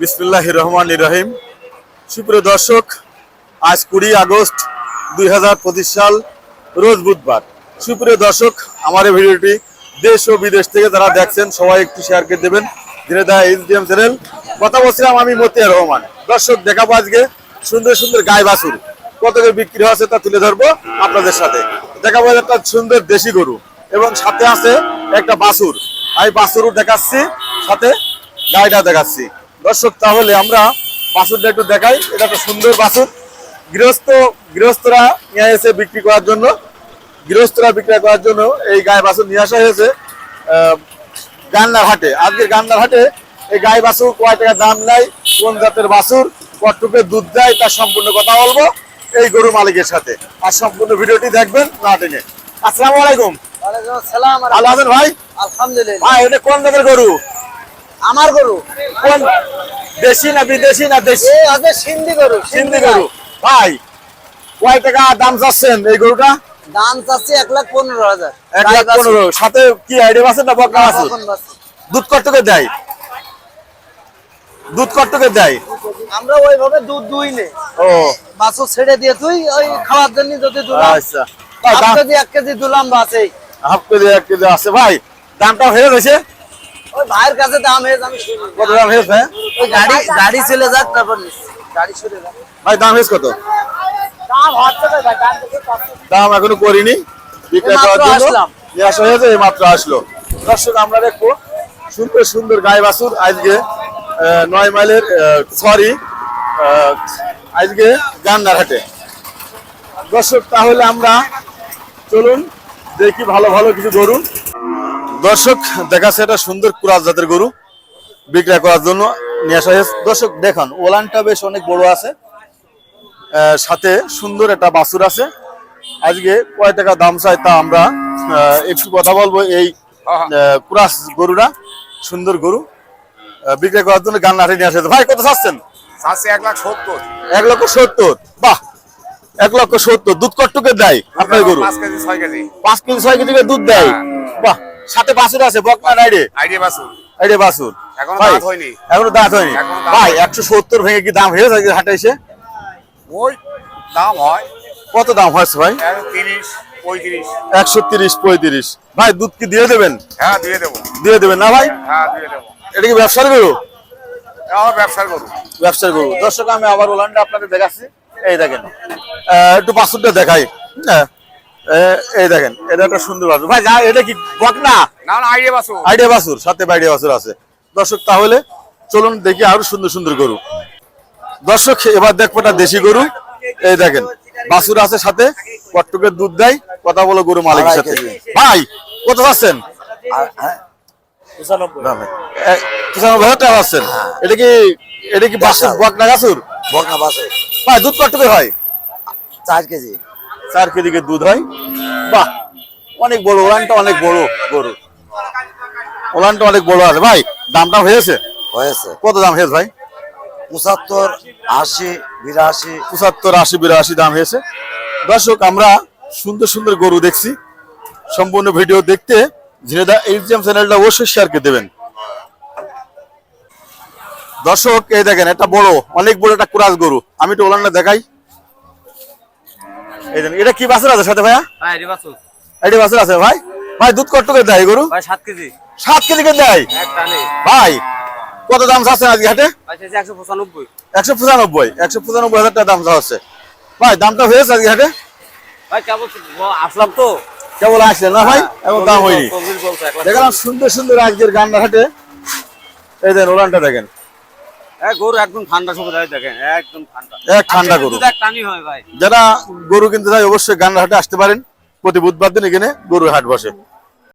বিসমিল্লাহ রহমান রহিম। সুপ্রিয় দর্শক, আজ কুড়ি আগস্ট দুই হাজার পঁচিশ সাল, রোজ বুধবার। সুপ্রিয় দর্শক, আমার এই ভিডিওটি দেশ ও বিদেশ থেকে যারা দেখছেন, সবাই একটু শেয়ার করে দেবেন। দিনে দা এইচডিএম চ্যানেল কথা বলছিলাম আমি মতিয়ার রহমান। দর্শক, দেখাবো আজকে সুন্দর সুন্দর গায়ে বাছুর। কত করে বিক্রি হয়েছে তা তুলে ধরবো আপনাদের সাথে। দেখাবো একটা সুন্দর দেশি গরু এবং সাথে আছে একটা বাছুর। আমি বাছুরও দেখাচ্ছি, সাথে গাড়িটা দেখাচ্ছি। দর্শক তাহলে আমরা বাছুরটা একটু দেখাই। এটা একটা সুন্দর বাছুর গৃহস্থ গৃহস্থরা নিয়ে এসে বিক্রি করার জন্য গৃহস্থরা বিক্রি করার জন্য এই গায়ে বাছুর নিয়ে আসা হয়েছে গান্নার হাটে আজকের গান্নার হাটে এই গায়ে বাছুর কয় টাকা দাম নেয় কোন জাতের বাছুর কটটুকে দুধ দেয় তার সম্পূর্ণ কথা বলব এই গরু মালিকের সাথে। আর সম্পূর্ণ ভিডিওটি দেখবেন না টেনে। আসসালামু আলাইকুম। আছেন ভাই? আলহামদুলিল্লাহ। ভাই এটা কোন জাতের গরু? আমার গরু। কোন? দেশি না বিদেশি না দেশি? আছে সিন্ধি গরু সিন্ধি গরু। ভাই কয় টাকা দাম চাচ্ছেন এই গরুটা? দাম চাচ্ছি এক লাখ পনেরো হাজার। এক লাখ পনেরো। সাথে কি আইডিয়া আছে না বকনা আছে? দুধ কটকে দেয়? দুধ দেয়? আমরা ওইভাবে দুধ দুই নেই ও। বাছুর ছেড়ে দিয়ে তুই ওই খাওয়ার জন্য যদি দুলাম আচ্ছা। হাফ কেজি এক কেজি দুলাম বাসেই হাফ কেজি এক কেজি আছে। ভাই দামটা হয়ে গেছে? ওই ভাইয়ের কাছে দাম হয়েছে আমি কত দাম ভাই? ওই গাড়ি গাড়ি চলে যাক তারপর গাড়ি চলে যাক। ভাই দাম হয়েছে কত? দাম হচ্ছে ভাই, দাম দেখে কত? দাম এখনও করিনি। বিক্রয় করার জন্য। আসলাম। নিয়ে আসা হয়েছে এই মাত্র আসলো। দর্শক আমরা দেখব সুন্দর সুন্দর গায়ে বাছুর আজকে নয় মাইলের সরি আজকে গান্নার হাটে। দর্শক তাহলে আমরা চলুন দেখি ভালো ভালো কিছু গরু দর্শক দেখাচ্ছে একটা সুন্দর কুরাজ জাতের গরু বিক্রয় করার জন্য নিয়ে আসা হয়েছে। দর্শক দেখান ওলানটা বেশ অনেক বড় আছে সাথে সুন্দর একটা বাছুর আছে। আজকে কয় টাকা দাম চাই তা আমরা একটু কথা বলব এই কুরাস গরুটা সুন্দর গরু বিক্রয় করার জন্য গান নাটে নিয়ে আসে ভাই কত চাচ্ছেন? এক লাখ সত্তর। এক লক্ষ সত্তর? বাহ! এক লক্ষ সত্তর। দুধ কট্টুকে দেয় আপনার গরু? পাঁচ কেজি ছয় কেজি। পাঁচ কেজি ছয় কেজি দুধ দেয়? বাহ! সাথে বাছুর আছে বকনা নাইডে আইডিয়া বাসুর। আইডে বাসুর। এখনও দাঁত হয়নি। এখনও দাঁত হয়নি। ভাই হয়নি। একশো সত্তর ভেঙে কি দাম হয়েছে আজকে হাটে এসে? ওই দাম হয়। কত দাম হয়েছে ভাই? একশো তিরিশ পঁয়ত্রিশ। একশো তিরিশ পঁয়ত্রিশ। ভাই দুধ কি দিয়ে দেবেন? হ্যাঁ দিয়ে দেবো। দিয়ে দেবেন না ভাই? হ্যাঁ দিয়ে দেবো। এটা কি ব্যবসার গরু? আমার ব্যবসার করু ব্যবসার গরু। দর্শক আমি আবার ওলানটা আপনাদের দেখাচ্ছি। এই দেখেন। একটু বাছুরটা দেখাই। হ্যাঁ। এই দেখেন এটা একটা সুন্দর বাছুর। ভাই যা এটা কি বকনা? না না আইডিয়া বাসুর আইডিয়া বাছুর সাথে বাইডিয়া বাছুর আছে। দর্শক তাহলে চলুন দেখি আরও সুন্দর সুন্দর গরু। দর্শক এবার দেখব একটা দেশি গরু। এই দেখেন বাছুর আছে সাথে কট্টকের দুধ দেয় কথা বলো গরু মালিকের সাথে। ভাই কত পাচ্ছেন? টাকা পাচ্ছেন। এটা কি এটা কি বাছুর বকনা গাছুর বকনা বাসে ভাই দুধ কট্টকে হয়? চার কেজি। চার কেজি করে দুধ হয়। বাহ অনেক বড় ওলানটা অনেক বড় গরু ওলানটা অনেক বড় আছে। ভাই দামটা হয়েছে? হয়েছে। কত দাম হয়েছে ভাই? পঁচাত্তর আশি বিরাশি। পঁচাত্তর আশি বিরাশি দাম হয়েছে। দর্শক আমরা সুন্দর সুন্দর গরু দেখছি। সম্পূর্ণ ভিডিও দেখতে ঝিনেদা এইচএম চ্যানেলটা অবশ্যই শেয়ার করে দেবেন। দর্শক এই দেখেন একটা বড় অনেক বড় একটা কুরাজ গরু। আমি একটু ওলানটা দেখাই। এই এটা কি বাছুর আছে সাথে ভাইয়া? ভাই রিবাসু এটা বাছুর আছে ভাই? ভাই দুধ দেয় গরু? ভাই সাত কেজি। সাত কেজি করে দেয়? ভাই কত দাম চাচ্ছেন আজকে হাটে? একশো পঁচানব্বই। একশো পঁচানব্বই একশো পঁচানব্বই হাজার টাকা দাম চাচ্ছে ভাই দামটা হয়েছে আজকে হাটে? ভাই কেবল আসলাম তো। কেবল আসলেন না ভাই? এখন দাম হয়নি। দেখলাম সুন্দর সুন্দর আজকের গান্ডার হাটে। এই দেখেন ওলানটা দেখেন। হ্যাঁ গরু একদম ঠান্ডা সময় দেখেন একদম ঠান্ডা। এক ঠান্ডা গরু। টানি হয় ভাই। যারা গরু কিনতে চায় অবশ্যই গান্ডার হাটে আসতে পারেন। প্রতি বুধবার দিন এখানে গরুর হাট বসে।